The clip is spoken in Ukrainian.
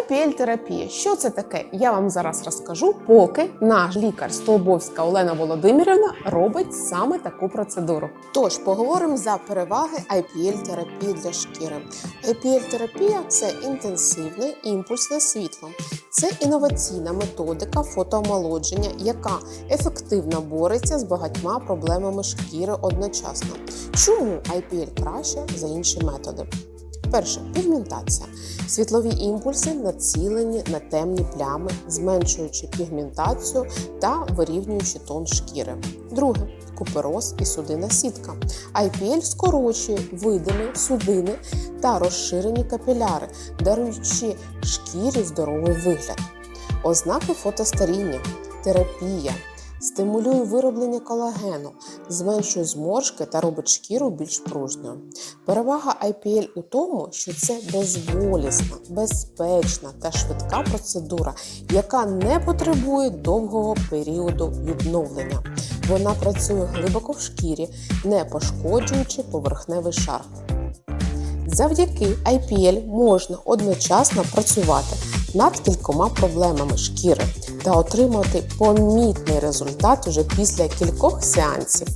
IPL-терапія. Що це таке? Я вам зараз розкажу, поки наш лікар Столбовська Олена Володимирівна робить саме таку процедуру. Тож поговоримо за переваги IPL-терапії для шкіри. IPL-терапія це інтенсивне імпульсне світло. Це інноваційна методика фотоомолодження, яка ефективно бореться з багатьма проблемами шкіри одночасно. Чому IPL краще за інші методи? Перше пігментація. Світлові імпульси націлені на темні плями, зменшуючи пігментацію та вирівнюючи тон шкіри. Друге купероз і судинна сітка. IPL скорочує видими судини та розширені капіляри, даруючи шкірі здоровий вигляд. Ознаки фотостаріння, терапія. Стимулює вироблення колагену, зменшує зморшки та робить шкіру більш пружною. Перевага IPL у тому, що це безболісна, безпечна та швидка процедура, яка не потребує довгого періоду відновлення. Вона працює глибоко в шкірі, не пошкоджуючи поверхневий шар. Завдяки IPL можна одночасно працювати над кількома проблемами шкіри та отримати помітний результат уже після кількох сеансів.